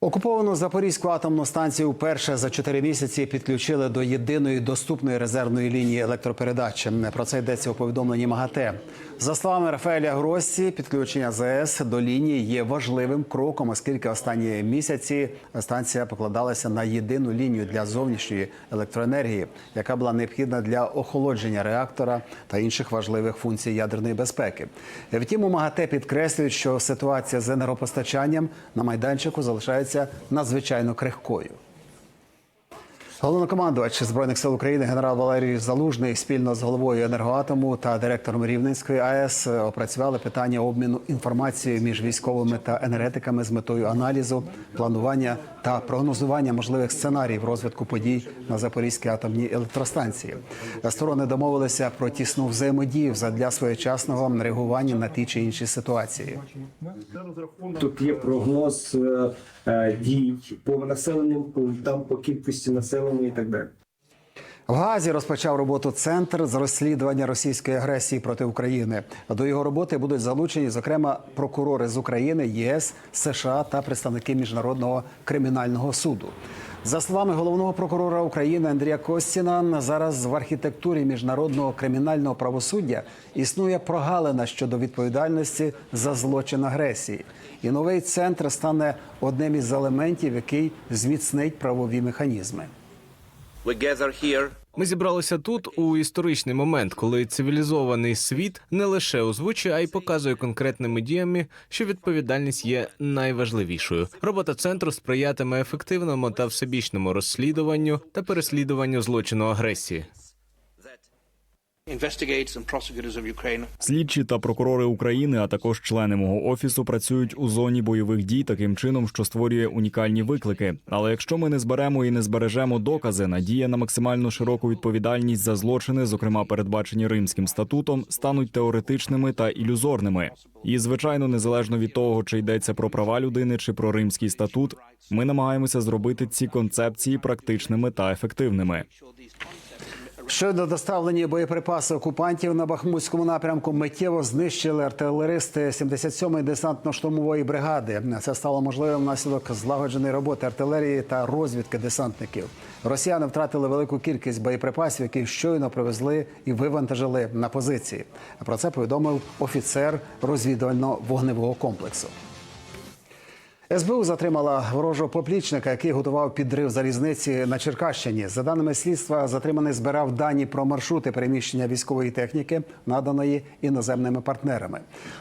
Окуповану Запорізьку атомну станцію вперше за чотири місяці підключили до єдиної доступної резервної лінії електропередач. Про це йдеться у повідомленні МАГАТЕ. За словами Рафаеля Гросі, підключення ЗАЕС до лінії є важливим кроком, оскільки останні місяці станція покладалася на єдину лінію для зовнішньої електроенергії, яка була необхідна для охолодження реактора та інших важливих функцій ядерної безпеки. Втім, у МАГАТЕ підкреслюють, що ситуація з енергопостачанням на майданчику залишається надзвичайно крихкою. Головнокомандувач збройних сил України генерал Валерій Залужний спільно з головою енергоатому та директором Рівненської АЕС опрацювали питання обміну інформацією між військовими та енергетиками з метою аналізу, планування та прогнозування можливих сценаріїв розвитку подій на Запорізькій атомній електростанції. Сторони домовилися про тісну взаємодію задля своєчасного реагування на ті чи інші ситуації. Тут є прогноз е, дій по населеним пунктам, по кількості населення і так далі. В Газі розпочав роботу центр з розслідування російської агресії проти України. До його роботи будуть залучені, зокрема, прокурори з України, ЄС, США та представники міжнародного кримінального суду. За словами головного прокурора України Андрія Костіна, зараз в архітектурі міжнародного кримінального правосуддя існує прогалина щодо відповідальності за злочин агресії, і новий центр стане одним із елементів, який зміцнить правові механізми. We gather here Ми зібралися тут у історичний момент, коли цивілізований світ не лише озвучує, а й показує конкретними діями, що відповідальність є найважливішою. Робота центру сприятиме ефективному та всебічному розслідуванню та переслідуванню злочину агресії. Слідчі та прокурори України, а також члени мого офісу, працюють у зоні бойових дій таким чином, що створює унікальні виклики. Але якщо ми не зберемо і не збережемо докази, надія на максимально широку відповідальність за злочини, зокрема передбачені Римським статутом, стануть теоретичними та ілюзорними. І звичайно, незалежно від того, чи йдеться про права людини чи про Римський статут, ми намагаємося зробити ці концепції практичними та ефективними. Щодо доставлені боєприпаси окупантів на Бахмутському напрямку миттєво знищили артилеристи 77-ї десантно-штурмової бригади. Це стало можливим внаслідок злагодженої роботи артилерії та розвідки десантників. Росіяни втратили велику кількість боєприпасів, які щойно привезли і вивантажили на позиції. Про це повідомив офіцер розвідувально-вогневого комплексу. СБУ затримала ворожого поплічника, який готував підрив залізниці на Черкащині. За даними слідства, затриманий збирав дані про маршрути переміщення військової техніки, наданої іноземними партнерами.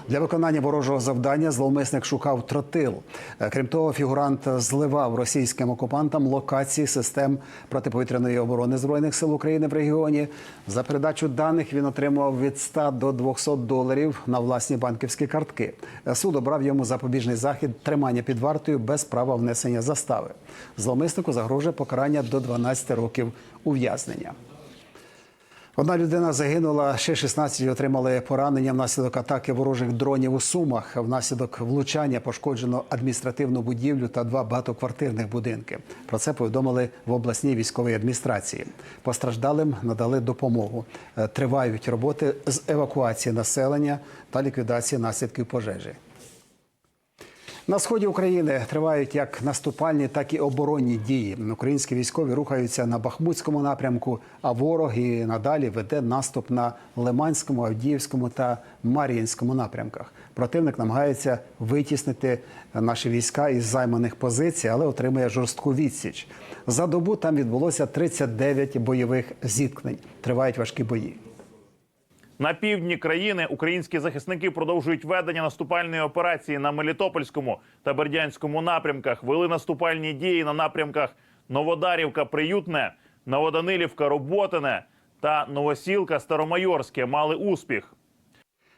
Для виконання ворожого завдання зловмисник шукав тротил. Е, Крім того, фігурант зливав російським окупантам локації систем протиповітряної оборони збройних сил України в регіоні. За передачу даних він отримував від 100 до 200 доларів на власні банківські картки. Е, Суд обрав йому запобіжний захід тримання під вартою без права внесення застави. Зловмиснику загрожує покарання до 12 років ув'язнення. Одна людина загинула, ще 16 отримали поранення внаслідок атаки ворожих дронів у Сумах. Внаслідок влучання пошкоджено адміністративну будівлю та два багатоквартирних будинки. Про це повідомили в обласній військовій адміністрації. Постраждалим надали допомогу. Е, Тривають роботи з евакуації населення та ліквідації наслідків пожежі. На сході України тривають як наступальні, так і оборонні дії. Українські військові рухаються на Бахмутському напрямку, а ворог і надалі веде наступ на Лиманському, Авдіївському та Мар'їнському напрямках. Противник намагається витіснити наші війська із займаних позицій, але отримує жорстку відсіч. За добу там відбулося 39 бойових зіткнень. Тривають важкі бої. На півдні країни українські захисники продовжують ведення наступальної операції на Мелітопольському та Бердянському напрямках. Вели наступальні дії на напрямках Новодарівка, Приютне, Новоданилівка, Роботине та Новосілка, Старомайорське. Мали успіх.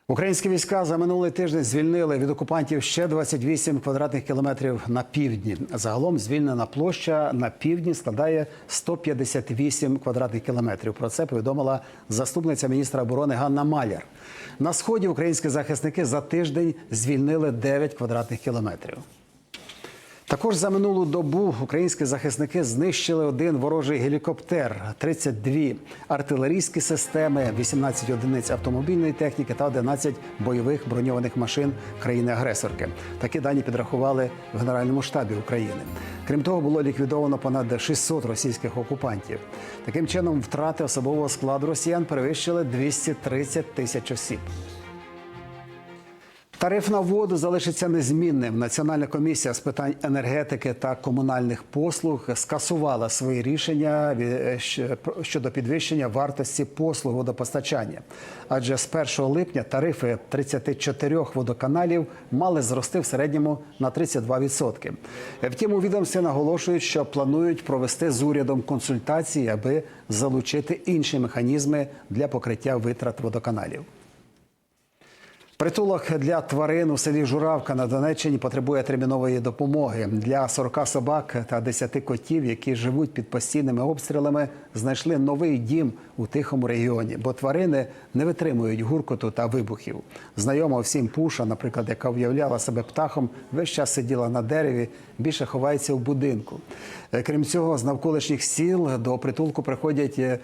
Українські війська за минулий тиждень звільнили від окупантів ще 28 квадратних кілометрів на півдні. Загалом звільнена площа на півдні складає 158 квадратних кілометрів. Про це повідомила заступниця міністра оборони Ганна Маляр. На сході українські захисники за тиждень звільнили 9 квадратних кілометрів. Також за минулу добу українські захисники знищили один ворожий гелікоптер, 32 артилерійські системи, 18 одиниць автомобільної техніки та 11 бойових броньованих машин країни-агресорки. Такі дані підрахували в Генеральному штабі України. Крім того, було ліквідовано понад 600 російських окупантів. Таким чином, втрати особового складу росіян перевищили 230 тисяч осіб. Тариф на воду залишиться незмінним. Національна комісія з питань енергетики та комунальних послуг скасувала свої рішення щодо підвищення вартості послуг водопостачання. Адже з 1 липня тарифи 34 водоканалів мали зрости в середньому на 32%. Втім, у відомстві наголошують, що планують провести з урядом консультації, аби залучити інші механізми для покриття витрат водоканалів. Притулок для тварин у селі Журавка на Донеччині потребує термінової допомоги. Для 40 собак та 10 котів, які живуть під постійними обстрілами, знайшли новий дім у тихому регіоні, бо тварини не витримують гуркоту та вибухів. Знайома всім пуша, наприклад, яка уявляла себе птахом, весь час сиділа на дереві, більше ховається в будинку. Е, Крім цього, з навколишніх сіл до притулку приходять е,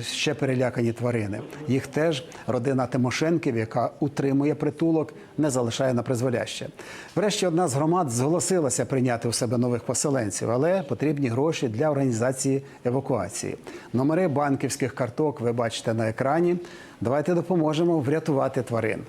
ще перелякані тварини. Їх теж родина Тимошенків, яка утримує притулок, не залишає на призволяще. Врешті одна з громад зголосилася прийняти у себе нових поселенців, але потрібні гроші для організації евакуації. Номери банківських карток ви бачите на екрані. Давайте допоможемо врятувати тварин.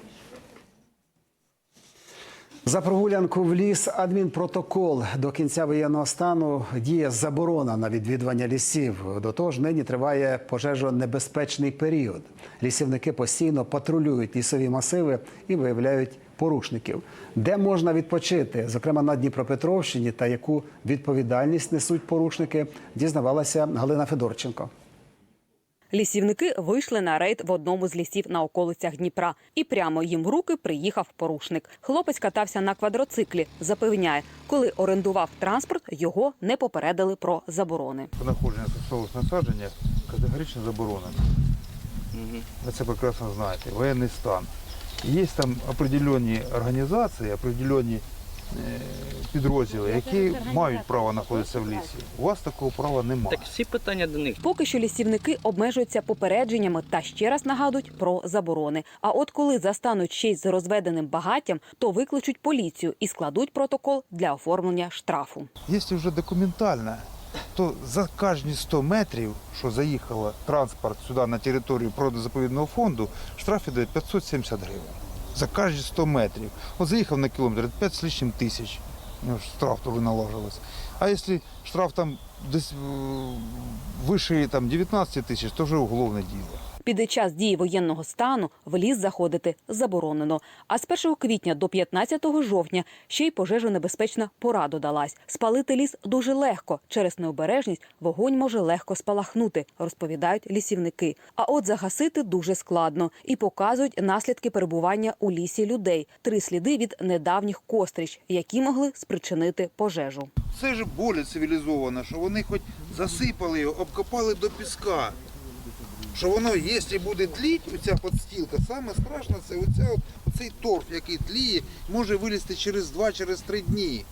За прогулянку в ліс адмінпротокол до кінця воєнного стану діє заборона на відвідування лісів. До того ж, нині триває пожежонебезпечний період. Лісівники постійно патрулюють лісові масиви і виявляють порушників. Де можна відпочити, зокрема на Дніпропетровщині, та яку відповідальність несуть порушники, дізнавалася Галина Федорченко. Лісівники вийшли на рейд в одному з лісів на околицях Дніпра, і прямо їм в руки приїхав порушник. Хлопець катався на квадроциклі. Запевняє, коли орендував транспорт, його не попередили про заборони. Знаходження сексуальних насадження категорично заборонено. Ви це прекрасно знаєте. Воєнний стан. Є там определені організації, определені підрозділи, які мають право знаходитися в лісі. У вас такого права немає. Так всі питання до них. Поки що лісівники обмежуються попередженнями та ще раз нагадують про заборони. А от коли застануть ще й з розведеним багаттям, то викличуть поліцію і складуть протокол для оформлення штрафу. Якщо вже документально, то за кожні 100 метрів, що заїхало транспорт сюди на територію природозаповідного фонду, штраф іде 570 гривень. За кожні 100 метрів. От заїхав на кілометр, 5 з лишнім тисяч. Штраф то наложилось. А якщо штраф там десь е, вище там, 19 тисяч, то вже уголовне діло. Під час дії воєнного стану в ліс заходити заборонено. А з 1 квітня до 15 жовтня ще й пожежонебезпечна пора додалась. Спалити ліс дуже легко. Через необережність вогонь може легко спалахнути, розповідають лісівники. А от загасити дуже складно і показують наслідки перебування у лісі людей. Три сліди від недавніх кострищ, які могли спричинити пожежу. Це ж более цивілізовано, що вони хоч засипали його, обкопали до піска. Що воно, якщо буде тліть, оця подстілка, саме страшне це оця, оцей торф, який тліє, може вилізти через 2-3 через дні.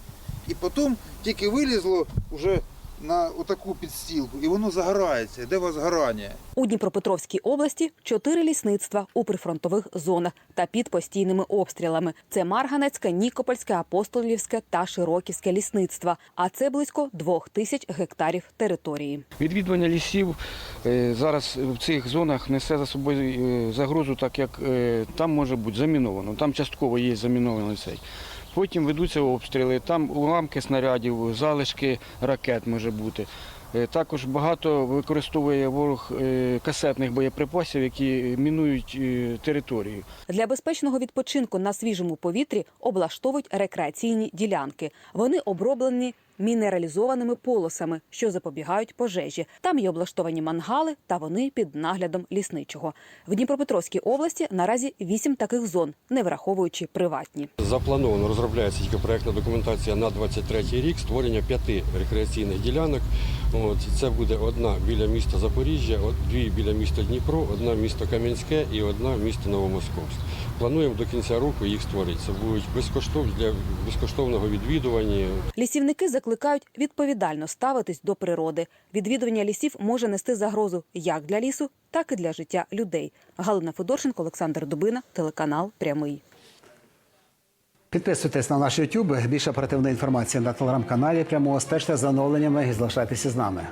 І потім тільки вилізло вже на отаку підстілку, і воно загорається. Де у вас згорання? У Дніпропетровській області чотири лісництва у прифронтових зонах та під постійними обстрілами. Це Марганецьке, Нікопольське, Апостолівське та Широківське лісництва. А це близько двох тисяч гектарів території. Відвідування лісів е, зараз в цих зонах несе за собою е, загрозу, так як е, там може бути заміновано. Там частково є замінований цей. Потім ведуться обстріли, там уламки снарядів, залишки ракет може бути. Е, Також багато використовує ворог е, касетних боєприпасів, які мінують е, територію. Для безпечного відпочинку на свіжому повітрі облаштовують рекреаційні ділянки. Вони оброблені мінералізованими полосами, що запобігають пожежі. Там є облаштовані мангали, та вони під наглядом лісничого. В Дніпропетровській області наразі вісім таких зон, не враховуючи приватні. Заплановано розробляється тільки проєктна документація на 23 рік створення п'яти рекреаційних ділянок. От, це буде одна біля міста Запоріжжя, дві біля міста Дніпро, одна місто Кам'янське і одна місто Новомосковськ. Плануємо до кінця року їх створити. Це будуть безкоштовні для безкоштовного відвідування. Лісівники закликають відповідально ставитись до природи. Відвідування лісів може нести загрозу як для лісу, так і для життя людей. Галина Федорченко, Олександр Дубина, телеканал Прямий. Підписуйтесь на наш YouTube. Більше оперативної інформації на телеграм-каналі. Прямого стежте за оновленнями і залишайтеся з нами.